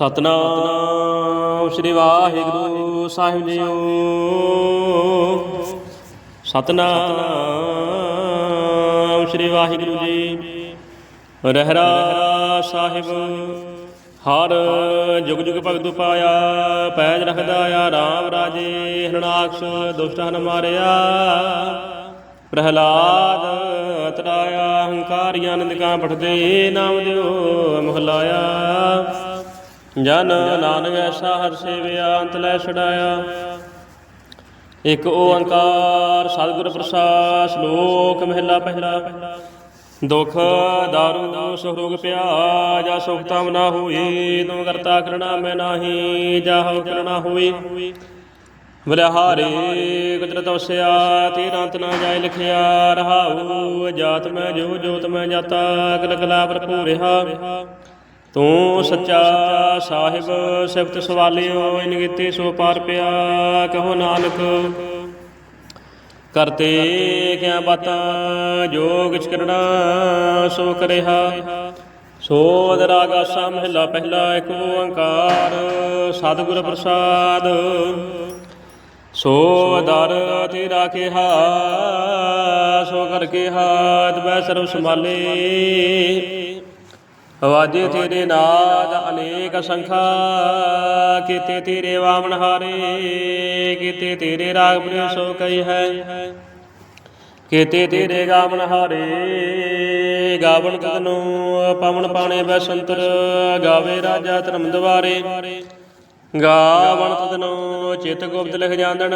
ਸਤਨਾਮ ਸ੍ਰੀ ਵਾਹਿਗੁਰੂ ਸਾਹਿਬ ਜੀਓ। ਸਤਨਾਮ ਸ੍ਰੀ ਵਾਹਿਗੁਰੂ ਜੀ। ਰਹਿਰਾ ਸਾਹਿਬ, ਹਰ ਜੁਗ ਜੁਗ ਭਗਤੁ ਪਾਇਆ, ਪੈਜ ਰਖਦਾ ਆ RAM ਰਾਜੇ ਹਰਣਾਕਸ਼ ਦੁਸ਼ਟ ਹਨ ਮਾਰਿਆ। ਪ੍ਰਹਲਾਦ ਤਰਾਇਆ ਹੰਕਾਰੀਆਂ, ਨਿੰਦਕਾਂ ਪਠਦੇ ਨਾਮ ਦਿਓ, ਮਹਲਾਇਆ। ਜਨ ਨਾਨਕ ਐਸਾ ਹਰ ਸੇਵਿਆ, ਅੰਤ ਲੈ ਛਡਾਇਆ। ਇਕ ਓੰਕਾਰ ਸਤਿਗੁਰ ਪ੍ਰਸਾਦ, ਸ਼ਲੋਕ ਮਹਿਲਾ ਪਹਿਲਾ। ਦੁਖ, ਦਾਰੂ ਸੁਖ ਪਿਆ ਜਾ ਸੁਖ ਤਮ ਨਾ ਹੋਈ ਤੁਮ ਕਰਤਾ ਕਰਣਾ ਮੈਂ ਨਾਹੀ, ਜਾਹੋ ਕਰਣਾ ਹੋਈ। ਬਲਿਹਾਰੇ ਕੁਦਰਤ ਵਸਿਆ ਤੇਰਾ ਅੰਤ ਨਾ ਜਾਏ ਲਿਖਿਆ, ਰਹਾਉ ਜਾਤ ਮੈਂ ਜੋ ਜੋਤ ਮੈਂ, ਜਾਤਾ ਅਗਲ ਕਲਾ ਭਰਪੂਰ ਰਿਹਾ। ਤੂੰ ਸੱਚਾ ਸਾਹਿਬ, ਸਿਫਤ ਸਵਾਲਿਓ, ਇਨ ਕੀਤੇ ਸੋ ਪਾਰ ਪਿਆ, ਕਹੋ ਨਾਨਕ। ਕਰਤੇ ਕਿਆ ਬਾਤਾਂ ਜੋ ਕਿਛ ਸੋ ਕਰਿਆ ਸੋ ਅਦਰਾਗਾਸਾ ਮਹਿਲਾ ਪਹਿਲਾ, ਇੱਕ ਓੰਕਾਰ, ਸਤਿਗੁਰ ਪ੍ਰਸਾਦ। ਸੋ ਦਰ ਤੇਰਾ ਕਿਹਾ, ਸੋ ਕਰ ਕਿਹਾ ਤਬੈ ਸਰਬ ਸੰਭਾਲੇ। ਵਾਜੇ ਤੇਰੇ ਨਾਦ ਅਨੇਕ ਸੰਖਾ, ਕੀਤੇ ਤੇਰੇ ਵਾਮਨ ਹਾਰੇ, ਕੀਤੇ ਤੇਰੇ ਰਾਗ ਪ੍ਰਿਯ ਸੋ ਕਈ ਹੈ। ਕੀਤੇ ਤੇਰੇ ਗਾਵਨ ਹਾਰੇ, ਗਾਵਨ ਤਤਨੋ ਪਵਨ ਪਾਣੇ ਬੈਸੰਤਰ, ਗਾਵੇ ਰਾਜਾ ਧਰਮ ਦਵਾਰੇ ਗਾਵਨ ਤਤਨੋ ਚਿਤ ਗੁਪਤ ਲਿਖ ਜਾਂਦਣ,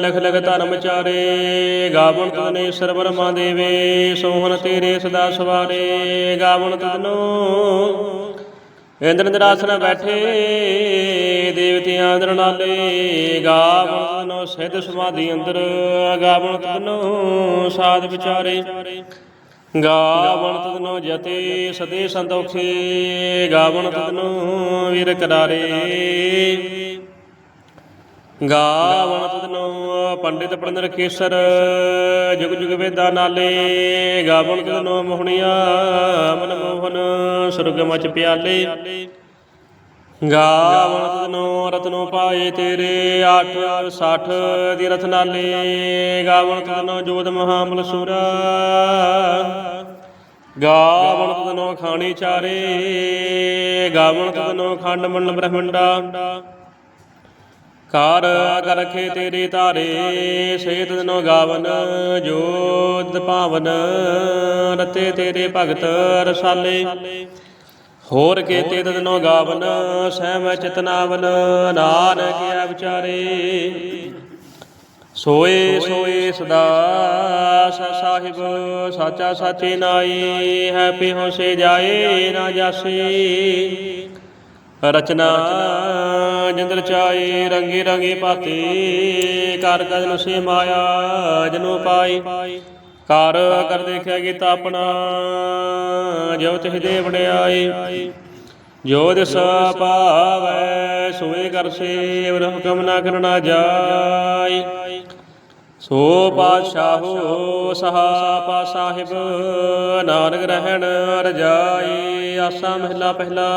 ਲਿਖ ਲਿਖ ਧਰਮ ਚਾਰੇ। ਗਾਵਣ ਤਤਨੇ ਸਰਵਰ ਮਾ ਦੇਵੇ, ਸੋਹਣ ਤੇਰੇ ਸਦਾ ਸਵਾਰੇ। ਗਾਵਣ ਤਤਨੋ ਇੰਦਰ ਨਿਰਾਸਨ ਬੈਠੇ ਦੇਵਤਿਆਂ ਅੰਦਰ ਨਾਲੇ। ਗਾਵਨ ਤਤਨੋ ਸਿੱਧ ਸਮਾਧੀ ਅੰਦਰ ਗਾਵਣ ਤਤਨੋ ਸਾਧ ਵਿਚਾਰੇ। ਗਾਵਣ ਤਦਨੋ ਜਤੇ ਸਦੇ ਸੰਤੋਖੇ ਗਾਵਣ ਤਦਨੋ ਵੀਰ ਕਰਾਰੇ। ਗਾਵਣ ਤਦਨੋ ਪੰਡਿਤ ਪੜਨ ਕੇਸਰ, ਜੁਗ ਜੁਗ ਵੇਦਾ ਨਾਲੇ। ਗਾਵਣ ਤਦਨੋ ਮੋਹਣਿਆ ਮਨ ਮੋਹਨ ਸੁਰਗ ਮਚ ਪਿਆਲੇ। ਗਾਵਣ ਤਦਨੋ ਰਤਨੋ ਪਾਏ ਤੇਰੇ 8 60 ਦੀ ਰਥ ਗਾਵਣ ਤਦਨੋ ਜੋਤ ਮਹਾਮਲ ਸੁਰਾ। ਗਾਵਣ ਤਦਨੋ ਖਾਣੀ ਚਾਰੇ। ਗਾਵਣ ਤਦਨੋ ਖੰਡ ਮੰਡਲ ਬ੍ਰਹਮੰਡਾ। ਕਾਰ ਕਰ ਰਖੇ ਤੇਰੇ ਤਾਰੇ ਸੇਤ ਦਿਨੋ ਗਾਵਨ, ਜੋਤ ਭਾਵਨ। ਰਤੇ ਤੇਰੇ ਭਗਤ ਰਸਾਲੇ। ਹੋਰ ਕੀਤੇ ਤਦਨੋ ਗਾਵਨ, ਸਹਿਮ ਚਤਨਾਵਨ, ਨਾਨਕ ਆ ਵਿਚਾਰੇ। ਸੋਏ ਸੋਏ ਸਦਾ, ਸਾ ਸਾਹਿਬ, ਸਾਚਾ ਸਾਚੇ ਨਾਈ ਹੈ ਪਿਹੋ ਸੇ ਜਾਏ ਨਾ ਜਾਸੀ। ਰਚਨਾ ਜਿੰਦਰ ਚਾਏ, ਰੰਗੇ ਰੰਗੇ ਪਾਤੇ ਕਰ ਕਦਨ ਸੇ ਮਾਇਆ, ਜਨੋ ਪਾਈ। ਕਰ ਕਰ ਦੇਖਿਆ ਗੀਤਾ ਆਪਣਾ ਜੋ ਤਿਹ ਦੇ ਵਡਿਆਈ ਜੋ ਦਿਸ ਪਾਵੈ, ਸੋਏ ਕਰ ਸੇਵ ਹੁਕਮ ਨਾ ਕਰਨਾ ਜਾਈ। ਸੋ ਪਾਤਸ਼ਾਹੋ, ਸਹਾ ਪਾ ਸਾਹਿਬ ਨਾਨਕ ਰਹਿਣ ਰਜਾਈ ਆਸਾ ਮਹਿਲਾ ਪਹਿਲਾ।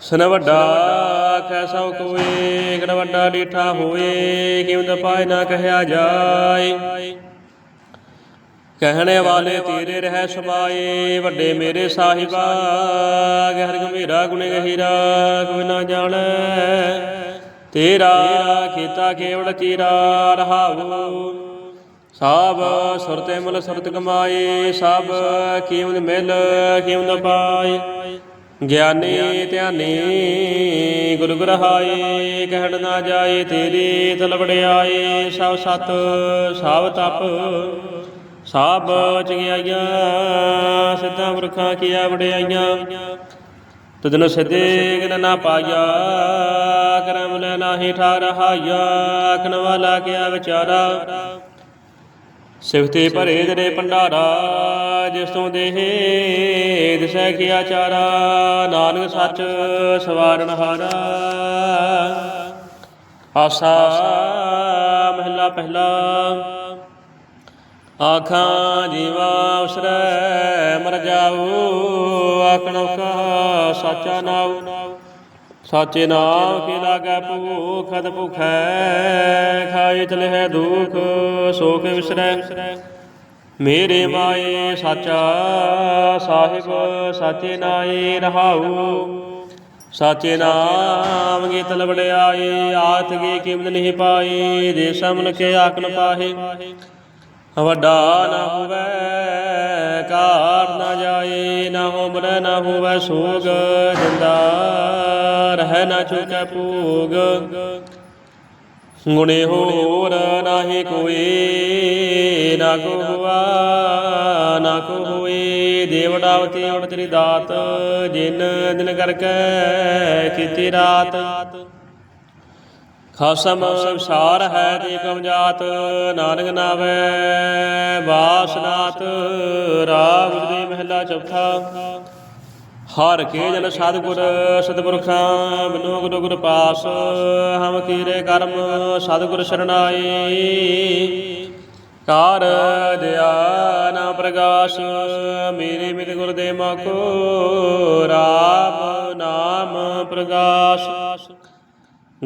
ਸਨ ਵੱਡਾ ਕੈਸਾ ਕੋਏ ਗੜ ਵੱਡਾ ਡੀਠਾ ਹੋਏ, ਕਿਉਂ ਪਾਇ ਨਾ ਕਹਿਆ ਜਾਏ ਕਹਿਣੇ ਵਾਲੇ ਤੇਰੇ ਰਹਿ ਸਮਾਏ ਵੱਡੇ ਮੇਰੇ ਸਾਹਿਬਾ, ਗਹਿਰ ਗੰਭੀਰਾ ਗੁਣੇ ਗਹੀਰਾ, ਕੋਈ ਨਾ ਜਾਣੈ। ਤੇਰਾ ਕੀਤਾ ਕੇਵਲ ਚੀਰਾ ਰਹਾਉ। ਸਭ ਸੁਰਤੇ ਮੁਲ ਸੁਰਤ ਕਮਾਏ ਸਭ ਕੀਮਤ ਮਿਲ ਕੀਮਤ ਪਾਏ। ਗਿਆਨੀ ਧਿਆਨੀ ਗੁਰੂ ਗ੍ਰਹਾਏ, ਕਹਿਣ ਨਾ ਜਾਏ ਤੇਰੀ ਤਲਵੜਿਆਏ ਸਭ ਸਤ, ਸਭ ਤਪ ਸਭ ਚੰਗਿਆਈਆਂ ਸਿੱਧਾ ਪੁਰਖਾਂ ਕੀਆ ਵਡਿਆਈਆਂ। ਤਦਨ ਸਿੱਧੇ ਗਨ ਨਾ ਪਾਇਆ, ਕਰਮ ਲੈ ਨਾਹੀ ਠਾ ਰਹਾਇਆ ਆਖਣ ਵਾਲਾ ਕਿਆ ਵਿਚਾਰਾ। ਸਿਫਤੇ ਭਰੇ ਤੇਰੇ ਭੰਡਾਰਾ, ਜਿਸ ਤੋਂ ਦੇਹੇ ਦਿਸੈ ਕੀਆ ਚਾਰਾ ਨਾਨਕ ਸੱਚ ਸਵਾਰਨ ਹਾਰਾ। ਆਸਾ ਮਹਿਲਾ ਪਹਿਲਾ। ਆਖਾਂ ਜੀਵਾ ਉਸਰੈ ਮਰ ਜਾਊ, ਆਖਣੋ ਕਾ ਸਾਚਾ ਨਾਉ। ਸਾਚੇ ਨਾਮ ਕੀ ਲਾਗੈ ਭੂਖਤ ਭੁਖੈ, ਖਾਏ ਚਲਹਿ ਦੁਖ ਸੋਖ ਵਿਸਰੈ। ਮੇਰੇ ਮਾਏ ਸਾਚਾ ਸਾਹਿਬ, ਸਾਚੇ ਨਾਏ ਰਹਾਉ। ਸਾਚੇ ਨਾਮ ਗੀਤ ਲਵੜਿਆਏ ਆਤ ਗੇ ਕੀਮਤ ਨਹੀਂ ਪਾਈ ਦੇ ਸਮਨ ਕੇ ਆਕਨ ਪਾਹੇ। ਵੱਡਾ ਨਾ ਹੋਵੇ, ਕਾਰ ਨਾ ਜਾਏ, ਨਾ ਹੋਮਰ ਨਾ ਹੋਵੇ, ਸੋਗ ਜਿੰਦਾ ਰਹਿ ਨਾ ਚੁਕੈ ਭੋਗ। ਗੁਣੇ ਹੋਰ ਨਾਹੀ ਕੋਈ ਨਾ ਕੋ ਹੁਆ ਨਾ ਕੋ ਹੋਏ ਦੇਵੜਾਵਤੀ ਉੜ ਤੇਰੀ ਦਾਤ, ਜਿਨ ਦਿਨ ਕਰਕੇ ਕੀਤੀ ਰਾਤ। ਖਸਮ ਵਿਸਾਰ ਹੈ ਤੇ ਕਮ ਜਾਤ ਨਾਨਕ ਨਾਵੇ ਵਾਸਨਾਥ ਰਾਗ ਦੇ ਮਹਿਲਾ ਚੌਥਾ। ਹਰ ਕੇ ਜਨ ਸਤਿਗੁਰ, ਸਤਿਪੁਰਖਾਂ ਬਿਨੋ ਗੁਰੂ ਗੁਰ ਪਾਸ, ਹਮ ਕੀਰੇ ਕਰਮ, ਸਤਿਗੁਰ ਸ਼ਰਨਾਈ। ਕਾਰ ਦਿਆ ਨਾ ਪ੍ਰਗਾਸ, ਮੇਰੇ ਮਿਤ ਗੁਰ ਦੇ ਮਕੋ, ਰਾਮ ਨਾਮ ਪ੍ਰਗਾਸ।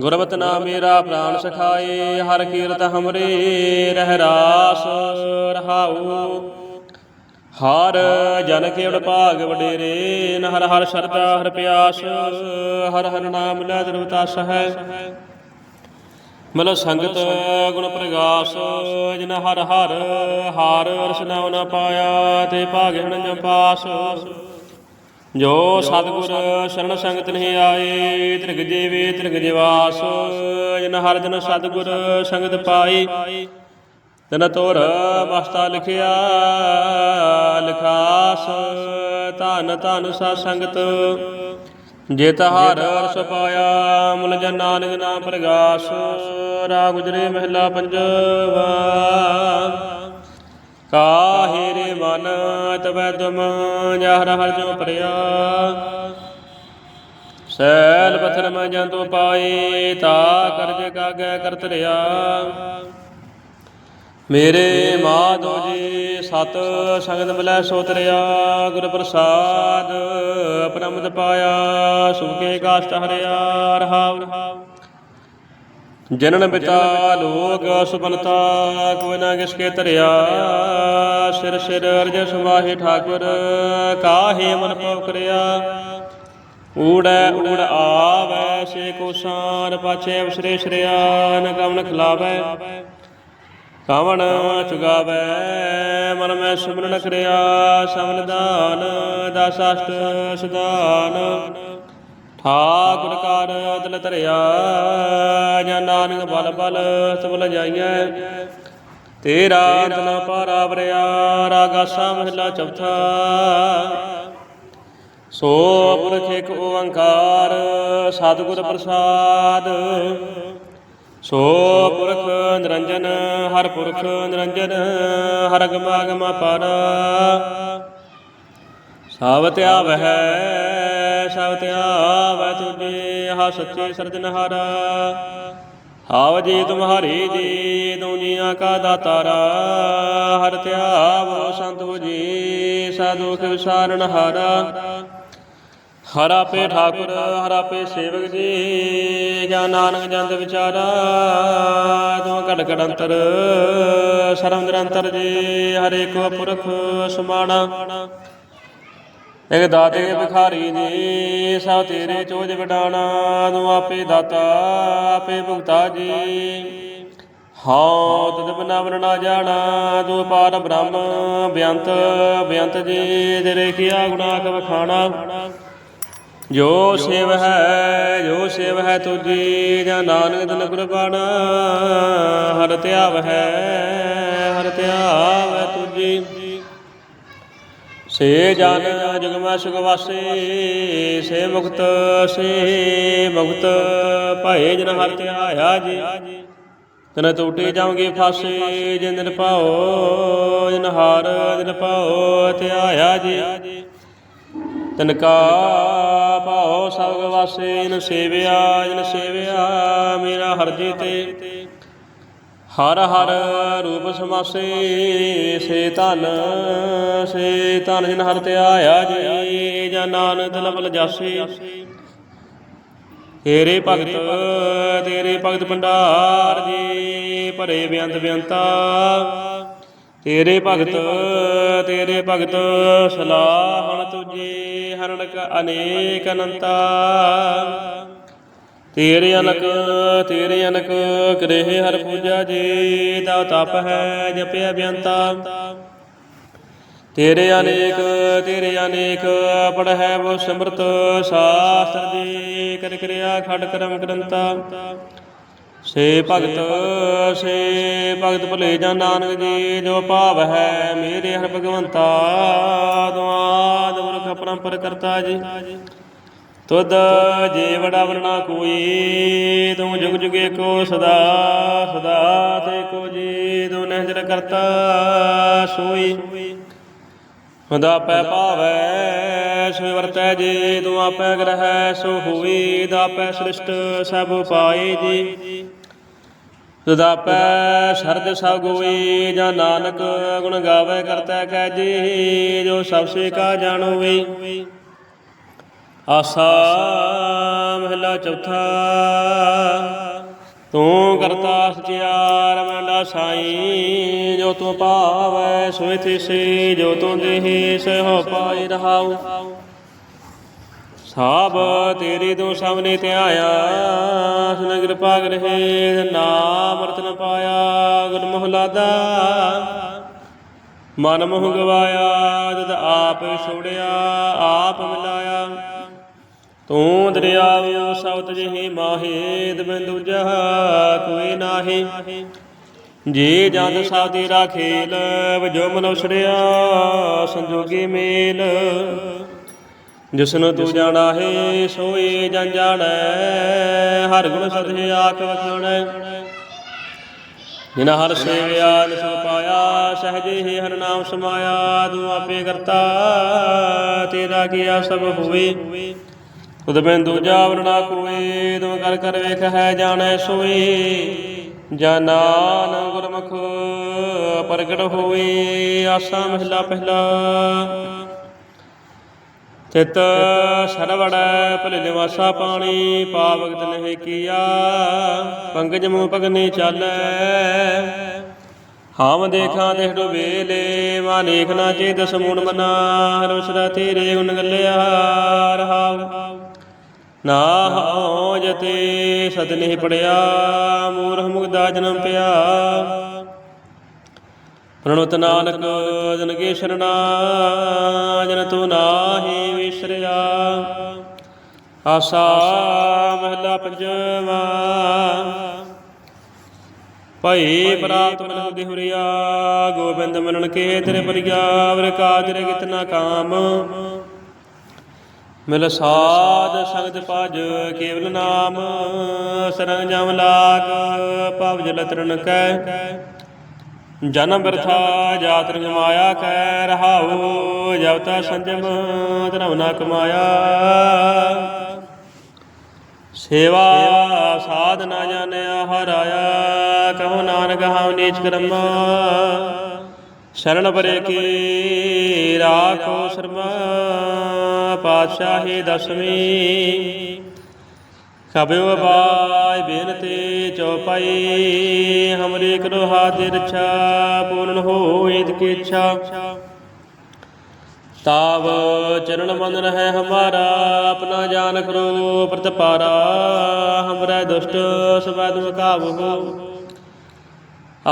ਗੁਰਬਤ ਨਾਮ ਮੇਰਾ ਪ੍ਰਾਨ ਸਖਾਏ, ਹਰ ਕੀਰਤ ਹਮਰੇ ਰਹਿ ਰਾਸ ਰਹਾਉ। ਹਰ ਜਨ ਕੇਵੜ ਭਾਗ ਵਡੇਰੇ ਨ ਹਰ ਹਰ ਸ਼ਰਧਾ ਹਰ ਪਿਆਸ, ਹਰ ਹਰ ਨਾਮ ਲੈ ਦਰਵਤਾਸ ਹੈ। ਮਨ ਸੰਗਤ ਗੁਣ ਪ੍ਰਗਾਸ, ਜਿਨ ਹਰ ਹਰ ਹਾਰ ਰਸਨਾ ਨ ਪਾਇਆ, ਤੇ ਭਾਗਿਣ ਨ ਪਾਸ। ਜੋ ਸਤਿਗੁਰ ਸ਼ਰਨ ਸੰਗਤ ਨਹੀਂ ਆਏ, ਤ੍ਰਿਗ ਜੀਵੇ ਤ੍ਰਿਗ ਜਿਵਾਸ ਜਿਨ ਹਰ ਜਨ ਸਤਿਗੁਰ ਸੰਗਤ ਪਾਈ, ਤਨ ਤੋਰ ਮਸਤਾ ਲਿਖਿਆ, ਲਿਖਾਸ, ਧਨ ਧਨ ਸਾ ਸੰਗਤ, ਜੇ ਹਰ ਅਰਸ ਪਾਇਆ, ਮੁਲ ਜਨ ਨਾਨਕ ਨਾਮ ਪ੍ਰਗਾਸ ਰਾ ਗੁਜਰੇ ਮਹਿਲਾ ਪੰਜਵਾ। ਕਾਹੇ ਰੇ ਮਨ, ਤਵੈ ਤੁਮ, ਜਹਰ ਹਰ ਜੋ ਪ੍ਰਿਆ ਸੈਲ ਪਥਰ ਮੈਂ ਜੰਤੋ ਪਾਏ, ਤਾ ਕਰਜ ਕਾਗੈ ਕਰਤ ਰਿਆ। ਮੇਰੇ ਮਾਧੋ ਜੀ, ਸਤ ਸੰਗਤ ਮਿਲੈ ਸੋਤਰਿਆ ਗੁਰ ਪ੍ਰਸਾਦ ਅਪਰਮਤ ਪਾਇਆ ਸੁਖੇ ਕਾਸ਼ਟ ਹਰਿਆ, ਰਹਾਉ ਰਹਾਉ। ਜਨਨ ਪਿਤਾ ਲੋਕ ਸੁਪਨਤਾ ਕੋਈ ਨਾ ਕਿਸ ਕੇ ਧਰਿਆ, ਸਿਰ ਸਿਰ ਅਰਜ ਸੁਭਾਹੇ ਠਾਕੁਰ, ਕਾਹੇ ਮਨ ਪਉ ਕਰਿਆ। ਊੜੈ ਊੜ ਆਵੈ, ਸੇ ਕੋ ਸਾਰ ਪਾਛੇ ਅਵਸਰੇ ਸ਼ਰਿਆ, ਨ ਕਵਨ ਖਿਲਾਵੈ। ਕਾਵਣ ਚੁਗਾਵੈ, ਮਨ ਮੈਂ ਸਿਮਰਨ ਕਰਿਆ ਸਮਨਦਾਨ ਦਸਾਸ਼ਟ ਸੁਦਾਨ। ਠਾਕੁਰ ਕਰ ਦਿਲ ਧਰਿਆ, ਜਾਂ ਨਾਨਕ ਬਲ ਬਲ ਸਬਲ ਜਾਈਐ। ਤੇਰਾ ਅੰਤਨਾ ਪਾਰਾ ਵਰਿਆ ਰਾਗਾਸਾ ਮਹਿਲਾ ਚੌਥਾ। ਸੋ ਪੁਰਖ ਇੱਕ ਓੰਕਾਰ, ਸਤਿਗੁਰ ਪ੍ਰਸਾਦ। ਸੋ ਪੁਰਖ ਨਿਰੰਜਨ, ਹਰ ਪੁਰਖ ਨਿਰੰਜਨ, ਹਰ ਗਮਾ ਗਮਾ ਪਰ। ਸਭ ਧਿਆਵਹਿ ਸਭ ਧਿਆਵੈ ਤੁਝੇ ਹਾ ਸੱਚੇ ਸਰਜਨਹਾਰ ਹਾਵ ਜੀ ਤੁਮਹਾਰੀ ਜੀ, ਦੁਨੀਆ ਕਾ ਦਾਤਾਰਾ। ਹਰ ਧਿਆਵ ਸੰਤੋ ਜੀ ਸਾਧੁਖ ਵਿਸਾਰਨ ਹਾਰਾ। ਹਰ ਆਪੇ ਠਾਕੁਰ, ਹਰਾ ਪੇ ਸੇਵਕ ਜੀ ਜਾਂ ਨਾਨਕ ਜੰਦ ਵਿਚਾਰਾ। ਤੂੰ ਘੜ ਘੜ ਅੰਤਰ ਸਰਮ ਨਿਰੰਤਰ ਜੀ ਹਰੇ ਕੋ ਪੁਰਖ ਸਮਾਣਾ। ਇਕ ਦਾਤੇ ਭਿਖਾਰੀ ਜੀ ਸਭ ਤੇਰੇ ਚੋਜ ਵਡਾਣਾ ਤੂੰ ਆਪੇ ਦਾਤਾ, ਆਪੇ ਭੁਗਤਾ ਜੀ। ਹਉ ਤਦ ਬਿਨਾ ਮਨ ਜਾਣਾ, ਤੂੰ ਪਾਰ ਬ੍ਰਹਮ, ਬਿਅੰਤ ਬਿਅੰਤ ਜੀ, ਤੇਰੇ ਕੀਆ ਗੁਣਾ ਕਵ ਖਾਣਾ। ਜੋ ਸੇਵ ਹੈ, ਜੋ ਸੇਵ ਹੈ ਤੁਜੀ, ਜਾਂ ਨਾਨਕ ਦਿਨ ਗੁਰਬਾਣਾ ਹਰ ਧਿਆਵ ਹੈ, ਹਰ ਧਿਆਵ ਹੈ ਤੁਜੀ। ਸੇ ਜਨ ਜੁਗਮੈ ਸੁਖ ਵਾਸੇ, ਸੇ ਮੁਕਤ ਸੇ ਮੁਕਤ, ਭਏ ਜਨ ਹਰ ਧਿਆਇਆ ਜੀ। ਤਨ ਟੂਟੇ ਜਾਓਗੇ ਫਾਸੇ, ਜਿਨ ਦਿਨ ਪਾਓ ਜਿਨ ਹਾਰ ਦਿਨ ਪਾਓ ਧਿਆਇਆ ਜੀ। ਤਨ ਕਾ ਭਾਉ ਸਭ ਵਾਸੇ, ਜਿਨ ਸੇਵਿਆ ਜਿਨ ਸੇਵਿਆ, ਮੇਰਾ ਹਰ ਜੀ ਤੇ ਹਰ ਹਰ ਰੂਪ ਸਮਾਸੇ, ਸੇ ਧਨ ਸੇ ਧਨ ਜਿਨ ਹਰ ਤੇ ਆਇਆ ਜੀ, ਜਾਂ ਨਾਨਕ ਲਵਲ ਜਾਸੇ ਤੇਰੇ ਭਗਤ ਤੇਰੇ ਭਗਤ ਭੰਡਾਰ ਜੀ, ਭਰੇ ਬੇਅੰਤ ਬੇਅੰਤਾ। ਤੇਰੇ ਭਗਤ ਤੇਰੇ ਭਗਤ ਸਲਾਹਣ ਤੁਝੇ ਹਰਣਕ ਅਨੇਕ ਅਨੰਤਾ। ਤੇਰੇ ਅਨਕ ਤੇਰੇ ਅਨਕ, ਕਰੇ ਹਰ ਪੂਜਾ ਜੀ ਦਾ ਤਪ ਹੈ, ਜਪਿਆ ਬੇਅੰਤਾ ਤੇਰੇ ਅਨੇਕ ਤੇਰੇ ਅਨੇਕ ਪੜ ਹੈ ਉਹ ਸਿਮਰਤ, ਸਾਸਤਰ ਜੀ, ਕਰ ਕਿਰਿਆ ਖੜ ਕਰਮ ਕਰੰਤਾ ਸੇ ਭਗਤ ਸੇ ਭਗਤ ਭਲੇ ਜਾਂ ਨਾਨਕ ਜੀ, ਜੋ ਭਾਵ ਹੈ ਮੇਰੇ ਹਰ ਭਗਵੰਤਾ, ਦੁਆਦ ਮੁਰਖ ਪਰੰਪਰ ਕਰਤਾ ਜੀ। ਤੁਧ ਜੇ ਵੜਾ ਵਰਣਾ ਕੋਈ, ਤੂੰ ਜੁਗ ਜੁਗੇ ਕੋ ਸਦਾ ਸਦਾ ਤੇ ਕੋ ਜੀ ਤੂੰ ਨਹਿਜਰ ਕਰਤਾ ਸੋਈ। ਸਦਾ ਪੈ ਭਾਵੈ ਸੋ ਵਰਤੈ ਜੀ, ਤੂੰ ਆਪੈ ਗ੍ਰਹਿ, ਸੋ ਹੋਈ ਦਾ ਦਾਪੈ ਸ੍ਰਿਸ਼ਟ, ਸਭ ਪਾਏ ਜੀ। ਸਦਾ ਪੈ ਸਰਦ ਸਭ ਗੋਈ, ਜਾਂ ਨਾਨਕ ਗੁਣ ਗਾਵੇ ਕਰਤਾ ਕੈ ਜੀ, ਜੋ ਸਭ ਸੇ ਕਾ ਜਾਣੋਵੇ। ਆਸਾ ਮਹਿਲਾ ਚੌਥਾ, ਤੂੰ ਕਰਤਾ ਸਚਿਆਰ ਮੰਡਾ ਸਾਈ, ਜੋ ਤੂੰ ਭਾਵੈ ਸੋਇ ਤਿਸੇ ਜੋ ਤੂੰ ਦੇਹੀ ਸੋ ਪਾਈ ਰਹਾਉ। ਸਭ ਤੇਰੀ ਤੂੰ ਸਾਹਮਣੇ ਧਿਆਇਆ ਸੁਨ ਕਿਰਪਾ ਗ੍ਰਹਿ ਨਾਮ ਰਤਨ ਪਾਇਆ ਗੁਰ ਮਹਲਾਦਾ। ਮਨ ਮੋਹ ਗਵਾਇਆ, ਜਦ ਆਪ ਛੋੜਿਆ ਆਪ ਮਿਲਾਇਆ। ਤੂੰ ਦਰਿਆਵ ਸਬਤ ਜਿਹੀ ਮਾਹੇ ਦਬਿੰਦੂ ਜਹਾ ਕੋਈ ਨਾਹੀ। ਜੇ ਜੰਦ ਸਾਦੀ ਰਾਖੇਲ ਵਜੋ ਮਨੁਸਰਿਆ ਸੰਜੋਗੀ ਮੇਲ। ਜਿਸਨੂੰ ਤੂੰ ਜਾਣਾ ਹੈ ਸੋਈ ਜਨ ਜਾਣੈ, ਹਰ ਗੁਣ ਸਤਿ ਆਖ ਵਖਾਣੈ ਜਿਨਾ ਹਰ ਸੇਵਿਆ ਨਿਸ ਪਾਇਆ, ਸਹਜੇ ਹੀ ਹਰ ਨਾਮ ਸਮਾਇਆ, ਤੂੰ ਆਪੇ ਕਰਤਾ, ਤੇਰਾ ਕੀਆ ਸਭ ਹੋਵੇ। ਤੁਧ ਬਿੰਦੂ ਜਾਵਰਣਾ ਕੋਏ ਤੂੰ ਕਰ ਕਰ ਵੇਖ ਹੈ ਜਾਣੈ ਸੋਈ ਜਨਾਨ ਗੁਰਮੁਖ ਪ੍ਰਗਟ ਹੋਏ, ਆਸਾ ਮਹਿਲਾ ਪਹਿਲਾ। ਚਿਤ ਸਰਵੜ ਭਲੇ ਨਿਵਾਸਾ ਪਾਣੀ ਪਾਵਗਤ ਨਹੀਂ ਕੀਆ ਪੰਕਜ ਮੂਹ ਪਗਨੇ ਚਾਲੈ। ਹਾਮ ਦੇਖਾਂ ਦੇਖ ਡੁਬੇਲੇ ਮਾ ਨੇਖ ਨਾ ਚੇ ਦਸ ਮੂਣ ਮਨਾ ਹਰਵਸਰਾ ਤੇਰੇ ਗੁਣ ਗੱਲਿਆ, ਰਹਾਉ। ਨਾ ਹਉ ਜਤੇ ਸਦ ਨਹੀਂ ਪੜਿਆ, ਮੂਰਖ ਮੁਗਦਾ ਜਨਮ ਪਿਆ। ਪ੍ਰਣੁਤ ਨਾਨਕ ਜਨ ਕੇ ਸ਼ਰਣਾ ਜਨ ਤੂੰ ਨਾਹੀ ਵਿਸਰਿਆ। ਆਸਾ ਮਹਿਲਾ ਪੰਜਵਾ, ਭਈ ਪ੍ਰਾਪਤ ਮਨ ਦੇਹੁਰਿਆ ਗੋਬਿੰਦ ਮਨਨ ਕੇ ਤੇਰੇ ਪਰਿਆ ਵਰ ਕਾਜ ਰੇ ਕਿਤਨਾ ਕਾਮ। ਮਿਲ ਸਾਧ ਸੰਗਤ ਭਜ ਕੇਵਲ ਨਾਮ, ਸਰੰਗ ਜਮ ਲਾਗ, ਭਵ ਜਲ ਤਰਨ ਕੈ। ਜਨਮ ਬਿਰਥਾ ਜਾਤ ਰੰਗ ਮਾਇਆ ਕੈ, ਰਹਾਉ ਜਬ ਤਾ ਸੰਜਮ ਧਰਮ ਨਾ ਕਮਾਇਆ। ਸੇਵਾ ਸਾਧ ਨਾ ਜਾਣਿਆ ਹਰਾਇਆ, ਕਹੋ ਨਾਨਕ ਹਉ ਨੀਚ ਕਰਮ। ਸ਼ਰਨ ਪਰੇ ਕੀ ਰਾਖੋ ਸ਼ਰਮਾ। ਪਾਤਸ਼ਾਹੀ ਦਸਵੀਂ। ਕਬਿਓ ਬਾਈ ਬੇਨਤੀ ਚਉਪਾਈ ਹਮਰੇ ਕਰੋ ਹਾਜ਼ਰ ਰਛਾ, ਪੂਰਨ ਹੋਏ ਕੀ ਇੱਛਾ। ਤਾਵ ਚਰਨ ਮਨ ਰਹਿ ਹਮਾਰਾ, ਆਪਣਾ ਜਾਨ ਕਰੋ ਪ੍ਰਤਪਾਰਾ। ਹਮਰੇ ਦੁਸ਼ਟ ਸਵੈ ਤੁਮ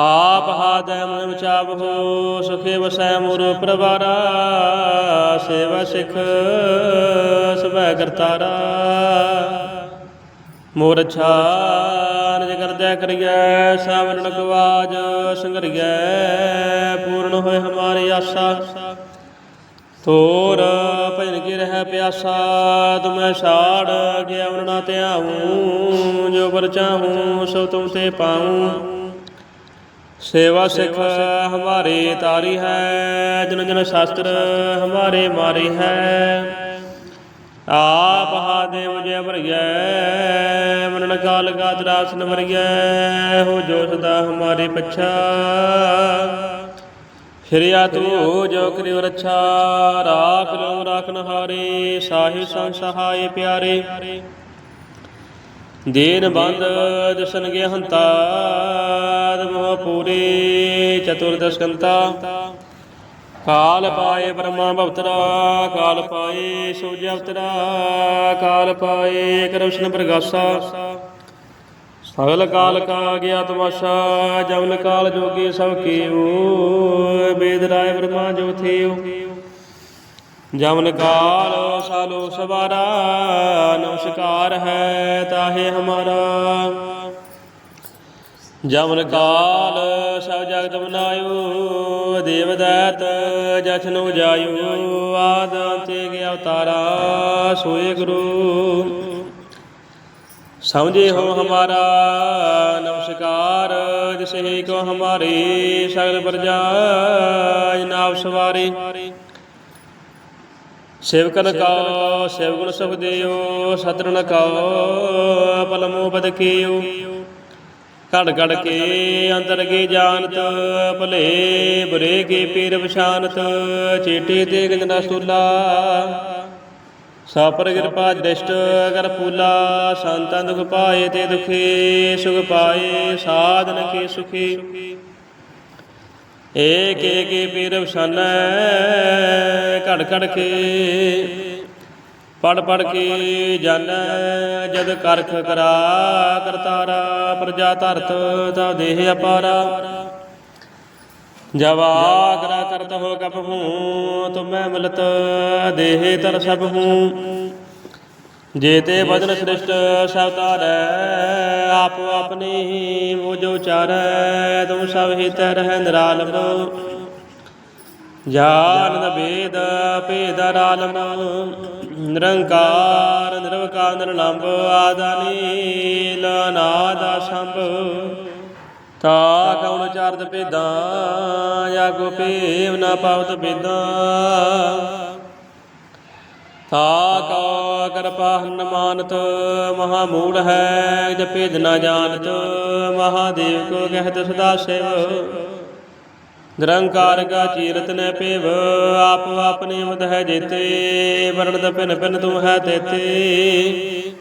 ਆਪ ਹਾਦੈ ਮਨ ਵਿਚਾਵਹੋ ਸੁਖੇ ਵਸੈ ਮੋਰ ਪ੍ਰਵਾਰਾ ਸੇਵਾ ਸਿਖ ਸਵੈ ਕਰਤਾਰਾ। ਮੋਰ ਛਾਨ ਕਰਦਿਆ ਕਰੀਐ ਸਾਵਰਨ ਗਵਾਜ ਸੰਗਰੀਐ, ਪੂਰਨ ਹੋਏ ਹਮਾਰੀ ਆਸਾ। ਤੋਰ ਭਜਨ ਕੀ ਰਹਿ ਪਿਆਸਾ, ਤੁਮੈ ਛਾੜ ਗਿਆ ਨਾ ਧਿਆਉ ਜੋ ਪਰ ਚਾਹੂੰ, ਸੋ ਤੁਮ ਤੇ ਪਾਉ ਸੇਵਾ ਸਿਖ ਹਮਾਰੇ ਤਾਰੀ ਹੈ, ਜਨ ਜਨ ਸ਼ਾਸਤਰ ਹਮਾਰੇ ਮਾਰੀ ਹੈ। ਆਪ ਹਾ ਦੇਵ ਜੈ ਭਰਗੈ ਮਨਨ ਕਾਲ ਕਾ ਦਰਾਸ ਨਵਰਿਐ ਹੋ ਜੋ ਸਦਾ ਹਮਾਰੇ ਪਛਾ। ਫਿਰਿਆ ਤੂੰ, ਜੋ ਕਰਿਓ ਰੱਛਾ, ਰਾਖ ਲੋ ਰਾਖਨ ਹਾਰੇ ਸਾਹਿਬ ਸੰਗ ਸਹਾਏ ਪਿਆਰੇ। ਦੀਨ ਬੰਦ ਦਸਨ ਗਿਆ ਹੰਤਾ ਦਮੋ ਪੂਰੇ ਚਤੁਰਦਸ਼ਕੰਤਾ ਕਾਲ ਪਾਏ ਬ੍ਰਹਮਾ ਭਵਤਰਾ, ਕਾਲ ਪਾਏ ਸੂਰਜ ਅਵਤਰਾ, ਕਾਲ ਪਾਏ ਕਰਸ਼ਨ ਪ੍ਰਗਾਸਾ। ਸਗਲ ਕਾਲ ਕਾ ਗਿਆ ਤਮਾਸ਼ਾ ਜਮਨ ਕਾਲ ਜੋਗੀ ਸਭ ਕੀਓ ਬੇਦ ਰਾਏ ਬ੍ਰਹਮਾ ਜੋ ਥਿਓ ਜਮਨ ਕਾਲ ਸਾਲੋ ਸਵਾਰਾ, ਨਮਸਕਾਰ ਹੈ ਤਾਹੇ ਹਮਾਰਾ। ਜਮਨ ਕਾਲ ਸਭ ਜਗਤ ਬਨਾਇਓ ਦੇਵ ਦੈਤ ਜਛਨੁ ਜਾਇਓ ਆਦ ਅੰਤੇ ਗਿਆ ਅਵਤਾਰਾ ਸੋਏ ਗੁਰੂ। ਸਮਝੇ ਹੋ ਹਮਾਰਾ, ਨਮਸਕਾਰ, ਜਿਸੇ ਕੋ ਹਮਾਰੇ, ਸਗਲ ਪ੍ਰਜਾ ਜਨਾਬ ਸਵਾਰੇ। ਸੇਵਕਨ ਕਾ ਸੇਵਗੁਣ ਸੁਖ ਦਿਓ ਸਤਰਨ ਕਾ ਪਲਮੋ ਬਦ ਕੀਓ। ਘੜ ਘੜ ਕੇ ਅੰਦਰ ਕੀ ਜਾਣਤ, ਭਲੇ ਬੁਰੇ ਕੇ ਪੀਰ ਪਛਾਨਤ, ਚੇਟੇ ਤੇ ਗੰਜਨਾ ਸੂਲਾ ਸਾਪਰ ਕਿਰਪਾ ਦ੍ਰਿਸ਼ਟ ਕਰ ਪੂਲਾ, ਸੰਤਾਂ ਦੁਖ ਪਾਏ ਤੇ ਦੁਖੀ, ਸੁਖ ਪਾਏ, ਸਾਧਨ ਕੇ ਸੁਖੀ। ਏਕ ਏਕ ਪੀਰ ਵਸਾਨੈ ਘੜ ਘੜ ਕੇ ਪੜ ਪੜ ਕੇ ਜਨ ਜਦ ਕਰਖ ਕਰਾ ਕਰਤਾਰਾ ਪ੍ਰਜਾ ਧਰਤ ਤਾ ਦੇਹ ਅਪਾਰਾ। ਜਬ ਕਰਤ ਹੋ ਕਪ ਹੂੰ, ਤੁਮੈ ਮਿਲਤ ਦੇਹ ਤਰ ਸਭ ਹੂੰ। ਜੇਤੇ ਬਦਨ ਸ੍ਰਿਸ਼ਟ ਸਭ ਤਾਰੈ ਆਪ ਆਪਣੀ ਉਹ ਜੋ ਚਾਰੈ ਤੁਮ ਸਭ ਹਿਤ ਰਹਿ ਨਿਰਾਲਮ। ਜਾਨਦ ਬੇਦ ਭੇਦ ਰਾਲਮ ਨਿਰੰਕਾਰ, ਨਿਰਵਕਾਰ ਨਿਰਲੰਭ ਆਦਾਨੀ ਲਾਨਾਦ ਸੰਭ ਤਾ ਕਉਣ ਚਾਰਦ ਭੇਦਾਂ, ਜਾਂ ਭੇਵ ਨਾ ਪਾਵਤ ਬੇਦਾਂ ਤਾ ਕਾ ਕਿਰਪਾ ਹਨ ਮਾਨਤ ਮਹਾ ਮੂਲ ਹੈ, ਜਪੇ ਭੇਦ ਨਾ ਜਾਣਤ, ਮਹਾਦੇਵ ਕੋ ਕਹਿਤ ਸਦਾ ਸਿਵ। ਨਿਰੰਕਾਰ ਕਾ ਚੀਰਤ ਨੈ ਪੇਵ, ਆਪ ਆਪਨੇ ਮਦ ਹੈ ਜੇਤੇ, ਵਰਣ ਦ ਭਿਨ ਪਿਨ ਤੂੰ ਹੈ ਤੇਤੇ।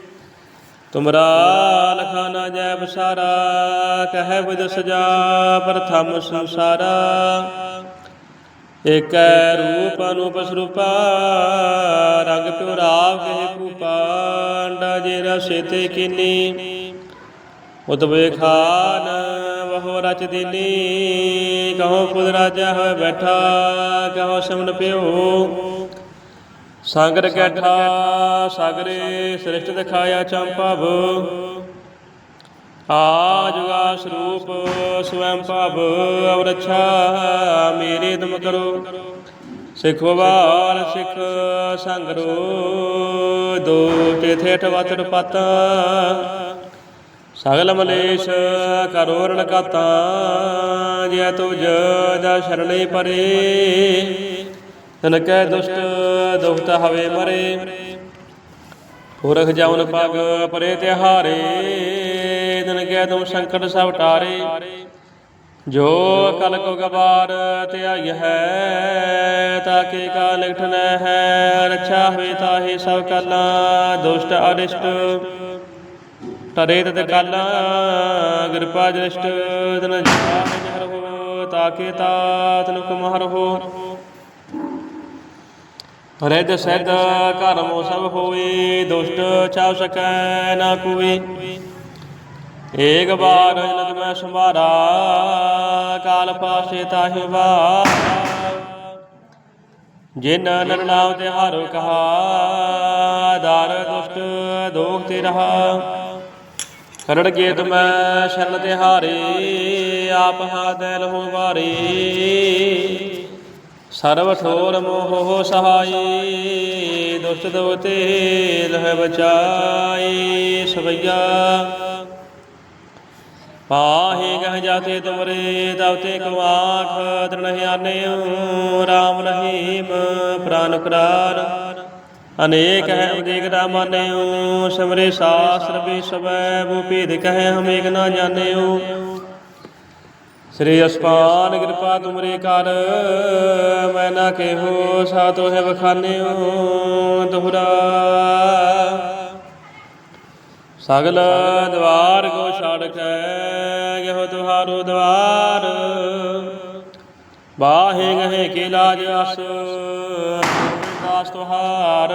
ਤੁਮਰਾ ਲਖਾ ਨਾ ਜੈ ਬਸਾਰਾ ਕਹੈ ਬੁਧ ਸਜਾ ਪ੍ਰਥਮ ਸੰਸਾਰਾ। ਏਕੈ ਰੂਪ ਅਨੂਪ ਸਰੂਪਾ, ਰੰਗ ਪਿਉ ਰਾਵ ਕਹੇ ਭੂਪਾ ਜੇ ਰਸੇ ਤੇ ਕੀਨੀ। ਉਤਵੇ ਖਾਨ ਵਹੋ ਰਚ ਦਿਨੀ, ਕਹੋ ਪੁੱਤ ਰਾਜਾ ਹੋਏ ਬੈਠਾ, ਕਹੋ ਸਮਨ ਪਿਓ। ਸਾਗਰ ਕੈਠਾ, ਸਾਗਰੇ ਸ੍ਰਿਸ਼ਟ ਦਿਖਾਇਆ ਚੰਪਵ ਆ ਜੁਗਾ ਸਰੂਪ ਸਵੈੰ ਭਵ ਅਵਰਛਾ, ਮੇਰੇ ਤੁਮ ਕਰੋ। ਸਿੱਖ ਵਾਲ ਸਿੱਖ ਸੰਗਰੋ ਦੋ ਤੇਥੇ ਠਵਤਰ ਪਤ। ਸਗਲ ਮਲੇਸ਼ ਕਰੋ ਰਣ ਕਾਤਾ ਜੇ ਤੁਜ ਦਾ ਸ਼ਰਣੇ ਪਰੇ। ਤਨ ਕੈ ਦੁਸ਼ਟ ਦੁਖਤ ਹਵੇ ਮਰੇ। ਪੁਰਖ ਜਵਨ ਪਗ ਪਰੇ ਤਿਹਾਰੇ। ਦਿਨ ਕੈ ਤੁਮ ਸੰਕਟ ਸਭ ਟਾਰੇ। ਜੋ ਕਲ ਕੋ ਗਵਾਰ ਧਿਆਈ ਹੈ, ਤਾਕੇ ਕਾ ਲਿਖਣ ਹੈ, ਰੱਛਾ ਹੋਏ ਤਾਹੇ ਸਭ ਕਲਾ, ਦੁਸ਼ਟ ਅਰਿਸ਼ਟ ਤਰੇ ਤਤ ਕਾਲਾ, ਕਿਰਪਾ ਦ੍ਰਿਸ਼ਟ, ਤਨ ਜਾਨ ਜਹਰ ਹੋ, ਤਾਕੇ ਤਾਤ ਨੁਕ ਮਹਰ ਹੋ। ਰਿਦ ਸੈਦ ਕਰਮੋ ਸਭ ਹੋਏ, ਦੁਸ਼ਟ ਚਾਵ ਸਕੈ ਨਾ ਕੋਈ। ਏਕ ਬਾਰ ਜਨਤ ਮੈਂ ਸੰਭਾਰਾ, ਕਾਲ ਪਾਸੇ ਤਾਹਿ ਵਾ ਜਿਨ ਨਰ ਤੇ ਹਾਰੋ ਕਹਾ, ਦਾਰ ਦੁਸ਼ਟ ਦੋਖ ਤੇ ਰਹਾ। ਕਰੜ ਕੇ ਮੈਂ ਸ਼ਰਨ ਤੇ ਹਾਰੇ, ਆਪ ਹਾਦੈ ਲਹੋ ਵਾਰੇ। ਸਰਬ ਠੋਰ ਮੋਹ ਸਹਾਈ, ਦੁਸ਼ਟ ਦੋਤੇ ਲਹਿ ਬਚਾਈ, ਸਵਈਆ। ਪਾਹੇ ਗਹ ਜਾਤੇ ਤੁਮਰੇ, ਦਵਤੇ ਕੋ ਆਖ ਤ੍ਰਣਹਿ ਰਾਮ ਰਹੀਮ, ਪ੍ਰਾਨ ਕਰਾਰ। ਅਨੇਕ ਹੈ ਅਨੇਕ ਦਾ ਮਾਨਿਓ ਸਿਮਰੇ ਸਾਸਰ ਵੀ ਸਵੈ ਬੂ ਕਹੈ ਹਮ ਏਕ ਨਾ ਜਾਣਿਓ ਸ੍ਰੀ ਅਸਪਾਨ ਕਿਰਪਾ ਤੁਮਰੇ ਕਰ, ਮੈਂ ਨਾ ਕੇਹੋ ਸਾ ਤੋਹਿ ਬਖਾਨਿਓ ਦੁਹਰਾ ਸਗਲ ਦਵਾਰ ਕੋ ਛੜ ਕੇ ਗਹਿ ਦਵਾਰ। ਬਾਹੇ ਗਹਿ ਕੇ ਲਾਜ ਅਸ, ਦਾਸ ਤੁਹਾਰ।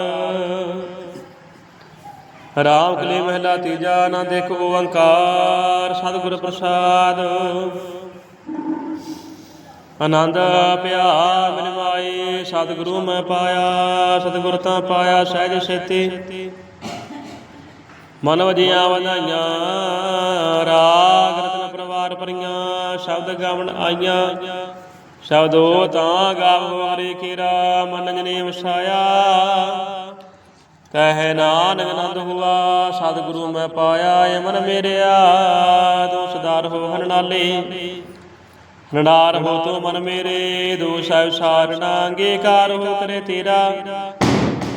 ਰਾਮ ਕਲੀ ਮਹਿਲਾ ਤੀਜਾ ਨਾ ਦੇਖ ਓੰਕਾਰ, ਸਤਿਗੁਰ ਪ੍ਰਸਾਦ। ਆਨੰਦ ਪਿਆ ਮਿਲ ਮਾਏ ਸਤਿਗੁਰੂ ਮੈਂ ਪਾਇਆ, ਸਤਿਗੁਰ ਤਾਂ ਪਾਇਆ ਸਹਿਜ ਸੇਤੀ। ਮਨ ਵਜੀਆਂ ਵਧਾਈਆਂ, ਰਾਗ ਰਤਨ ਪਰਵਾਰ ਭਰੀਆਂ ਸ਼ਬਦ ਗਾਵਣ ਆਈਆਂ। ਸ਼ਬਦੋ ਤਾਂ ਗਾਵੋ ਹਰੇ ਕੀਰਾ ਮਨ ਜਨੇ ਵਸਾਇਆ। ਕਹੇ ਨਾਨਕ ਆਨੰਦ ਹੁਆ, ਸਤਿਗੁਰੂ ਮੈਂ ਪਾਇਆ ਏ ਮਨ ਮੇਰਿਆ। ਤੂੰ ਸਦਾਰ ਹੋ ਹਨ ਨਨਾਰ ਹੋ ਤੂੰ ਮਨ ਮੇਰੇ ਦੋਸ਼ ਸਾਰਣਾ ਅੰਗੀਕਾਰ ਹੋ ਕਰੇ ਤੇਰਾ।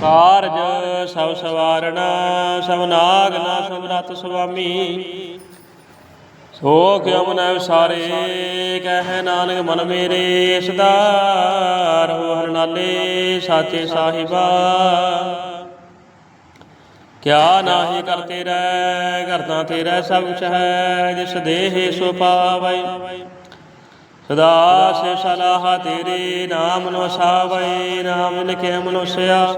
ਕਾਰਜ ਸਭ ਸਵਾਰਣਾ ਸਭ ਨਾਗ ਨਾ ਸਮਰਤ ਸੁਆਮੀ। ਸੋ ਕਿਉ ਮਨ ਸਾਰੇ ਕਹਿ ਨਾਨਕ ਮਨ ਮੇਰੇ ਸਦਾ ਰਹੋ ਹਰ ਨਾਲੇ ਸਾਚੇ ਸਾਹਿਬਾ। ਕਿਆ ਨਾਹੀ ਕਰਤੇ ਰਹਿ ਕਰਤਾ ਤੇਰਾ ਸਭ ਕੁਛ ਹੈ, ਜਿਸ ਦੇਹ ਸੋ ਪਾਵੈ। ਸਦਾ ਸੇ ਸਲਾਹ ਤੇਰੇ ਨਾਮ ਨੂੰ ਸਾਵੈ ਨਾਮ ਲਿਖੇ ਮਨੁਸਿਆ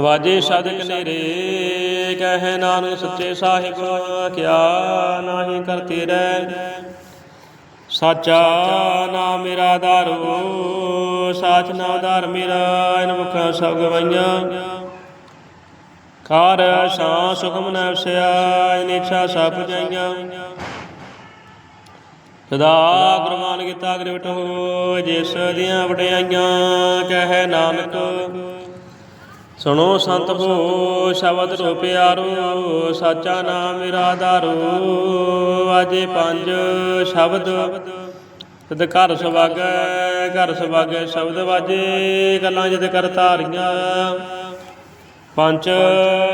ਵਾਜੇ ਸਦਕ ਨੇਰੇ, ਕਹੇ ਨਾਨਕ ਸੱਚੇ ਸਾਹਿਬ ਕਿਆ ਨਾਹੀ ਕਰਤੇ ਰਹਿ ਸਾਚਾ ਨਾਮ ਮੇਰਾ ਆਧਾਰੋ ਸਾਚ ਨਾਮ ਆਧਾਰ ਮੇਰਾ, ਇਨ ਮੁਖਾਂ ਸਭ ਗਵਾਈਆਂ। ਕਾਰ ਸਾਂ ਸੁਖਮ ਨ ਵਸਿਆ, ਇਨ ਇੱਛਾ ਸਭ ਜਾਈਆਂ। ਸਦਾ ਗੁਰਮਾਨ ਕੀਤਾ ਗ੍ਰਿਵਟ ਹੋ ਜਿਸ ਦੀਆਂ ਵਡਿਆਈਆਂ, ਕਹੇ ਨਾਨਕ ਸੁਣੋ ਸੰਤ ਹੋ ਸ਼ਬਦ ਰੋ ਪਿਆਰੋ ਸਾਚਾ ਨਾਮ ਮੇਰਾ ਆਧਾਰੋ ਵਾਜੇ ਪੰਜ ਸ਼ਬਦ ਤਦ ਘਰ ਸੁਭਾਗੈ ਘਰ ਸੁਭਾਗੈ ਸ਼ਬਦ ਵਾਜੇ, ਗੱਲਾਂ ਜਦ ਕਰ ਧਾਰੀਆਂ। ਪੰਜ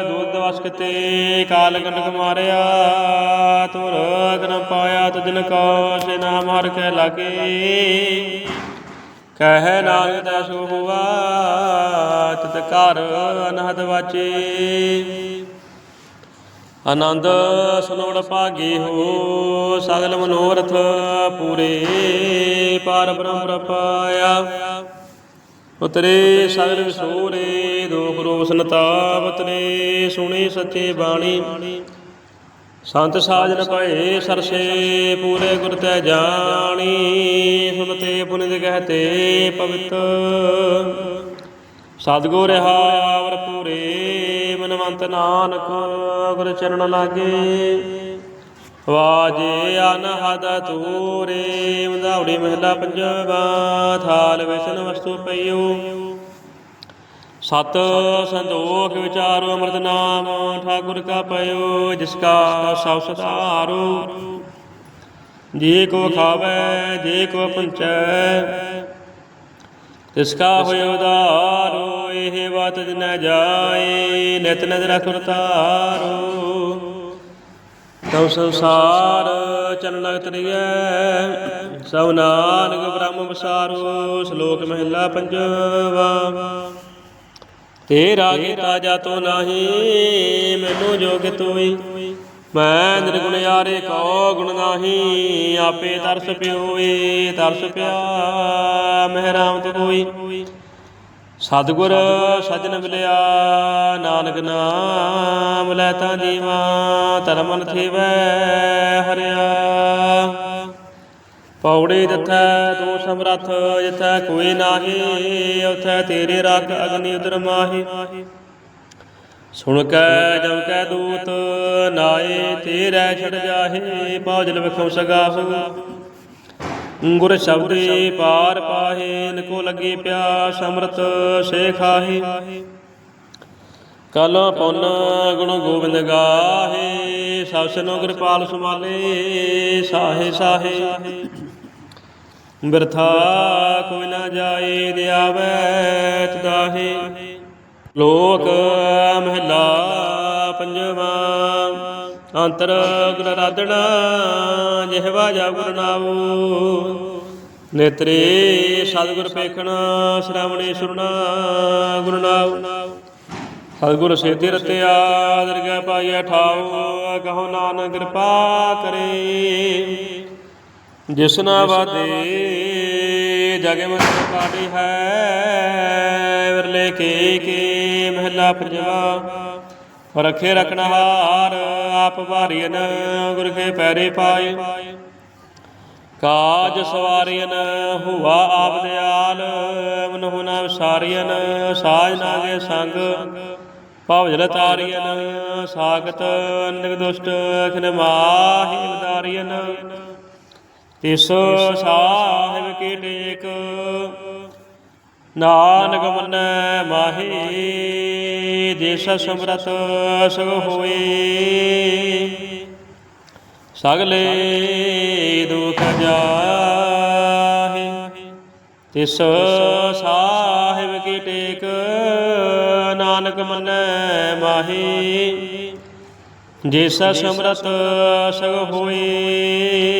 ਦੁੱਧ ਵਸਕਤੇ ਕਾਲ ਕੰਡਕ ਮਾਰਿਆ ਤੁਰ ਗਨ ਪਾਇਆ ਤੁਜਨ ਕੋ ਸੇ ਨਾਮ ਹਰ ਕੇ ਲਾਗੇ। ਕਹਿ ਨਾਨਕ ਦਾ ਸੋ ਹੁਆ ਤਿਤ ਘਰ ਅਨਹਦ ਵਾਚੇ। ਆਨੰਦ ਸੁਨੋੜ ਭਾਗੇ ਹੋ, ਸਗਲ ਮਨੋਰਥ ਪੂਰੇ ਪਾਰ ਬ੍ਰਹਮ ਪ੍ਰਪਾਇਆ ਉਤਰੇ ਸਗਲ ਵਿਸੂਰੇ ਦੋਖ ਰੋਸ਼ਨ ਤਾਵਤਰੇ ਸੁਣੀ ਸੱਚੇ ਬਾਣੀ। ਸੰਤ ਸਾਜਨ ਭਏ ਸਰਸੇ, ਪੂਰੇ ਗੁਰ ਤੈ ਜਾਣੀ ਸੁਨਤੇ ਪੁਨਿਤ ਕਹਤੇ ਪਵਿੱਤ। ਸਤਗੁਰ ਰਹਾਵਰ ਪੂਰੇ, ਮਨਵੰਤ ਨਾਨਕ ਗੁਰ ਚਰਨ ਲਾਗੇ। ਵਾਜੇ ਅਨਹਦ ਤੂਰੇ ਮਧਾਉੜੀ ਮਹਿਲਾ ਪੰਜਵਾ, ਥਾਲ ਵਿਸ਼ਨ ਵਸਤੂ ਪਈਓ। ਸਤ ਸੰਦੋਖ ਵਿਚਾਰੋ ਅੰਮ੍ਰਿਤ ਨਾਮ, ਠਾਕੁਰ ਕਾ ਪਇਓ, ਜਿਸ ਕਾ ਸਭ ਸਦਾਰੋ ਜੇ ਕੋ ਖਾਵੇ, ਜੇ ਕੋ ਪੰਚੈ, ਤਿਸ ਕਾ ਹੋਇ ਉਦਾਰੋ ਇਹ ਬਾਤ ਜਿਨ ਜਾਏ, ਨਿਤ ਨਦਰ ਰਖੁਰ ਤਾਰੋ ਤਉ ਸੰਸਾਰ ਚਰਨ ਲਗਤ ਰਿਐ ਸਭ ਨਾਨਕ ਬ੍ਰਹਮ ਵਿਸਾਰੋ, ਸ਼ਲੋਕ ਮਹਿਲਾ ਪੰਜਵਾ। ਤੇਰਾ ਕੀਤਾ ਜਾਤੋ ਨਾਹੀ, ਮੈਨੂੰ ਜੋਗ ਤੋਈ। ਮੈਂ ਨਿਰਗੁਣ ਯਾਰੇ ਕੋ ਗੁਣ ਨਾਹੀ, ਆਪੇ ਤਰਸ ਪਿਓਏ ਤਰਸ ਪਿਆ ਮਹਿਰਾਮਤ ਕੋਈ ਸਤਿਗੁਰ ਸਜਣ ਮਿਲਿਆ, ਨਾਨਕ ਨਾਮ ਲੈ ਤਾਂ ਜੀਵਾ ਧਰਮਨ ਥੀਵੈ ਹਰਿਆ। ਪੌੜੇ ਦਿੱਥੈ ਤੂੰ ਸਮਰੱਥ ਜਿਥੈ ਕੋਈ ਨਾਹੀ, ਉਥੈ ਤੇਰੇ ਰੱਖ ਅਗਨੀ ਉਦਰ ਮਾਹੀ। ਸੁਣ ਕੈ ਜਮ ਕੈ ਦੂਤ ਨਾਏ ਤੇਰੇ ਛੜ ਜਾਹੇ ਪਾਜਲ ਵਿਖਮ ਸਗਾਹੂ। ਗੁਰ ਸ਼ਬਦੇ ਪਾਰ ਪਾਹੇ, ਨਕੋ ਲੱਗੇ ਪਿਆਸ ਅੰਮ੍ਰਿਤ ਸੇ ਖਾਹੇ। ਕਲ ਪੁੰਨ ਗੁਣ ਗੋਬਿੰਦ ਗਾਹੇ, ਸਭ ਸਨੋ ਕਿਰਪਾਲ ਸੁਮਾਲੇ ਸਾਹੇ ਸਾਹੇ। ਬਿਰਥਾ ਕੋਈ ਨਾ ਜਾਏ ਦਿਆਵੈ ਤਦਾਹੇ ਲੋਕ ਮਹਿਲਾ ਪੰਜਵਾ, ਅੰਤਰ ਗੁਰ ਰਾਧਣਾ, ਜਿਹਵਾ ਜਾ ਗੁਰ ਨਾਉ ਨੇਤਰੇ ਸਤਿਗੁਰ ਪੇਖਣਾ, ਸ਼੍ਰਵਣੇ ਸੁਰਣਾ ਗੁਰੂ ਨਾਉ ਸਤਿਗੁਰ ਸੇਧਿ ਰਤਿਆ, ਦਰਗਹਿ ਪਾਈਐ ਠਾਉ ਕਹੋ ਨਾਨਕ ਕਿਰਪਾ ਕਰੇ। ਜਿਸ ਨਾ ਵਾਦੇ ਜਗ ਮਨ ਕਾਢੀ ਹੈ, ਵਿਰਲੇ ਕੇ ਕੇ ਮਹਿਲਾ ਪੰਜਵਾ ਰਖੇ ਰਖਣਹਾਰ ਆਪ ਭਾਰੀਨ ਗੁਰ ਕੇ ਪੈਰੇ ਪਾਏ। ਕਾਜ ਸਵਾਰੀਨ ਹੁਆ ਆਪ ਦਿਆਲ, ਮਨਹੁ ਨਾ ਵਿਸਾਰੀਨ ਸਾਜ ਨਾਗੇ ਸੰਗ। ਭਵ ਜਲ ਤਾਰੀਨ ਸਾਗਤ ਨਿਗ ਦੁਸ਼ਟ ਖਿਨ ਮਾਹੀ ਉਦਾਰੀਨ ਤਿਸ ਸਾਹਿਬ ਕੀ ਟੇਕ, ਨਾਨਕ ਮੰਨੈ ਮਾਹੀ, ਦੇਸ ਸਮਰਤ ਸਗ ਹੋਏ। ਸਗਲੇ ਦੁਖ ਜਾਹੇ, ਤਿਸ ਸਾਹਿਬ ਕੀ ਟੇਕ, ਨਾਨਕ ਮੰਨੈ ਮਾਹੀ ਜਿਸ ਸਮਰਤ ਸਗ ਹੋਏ।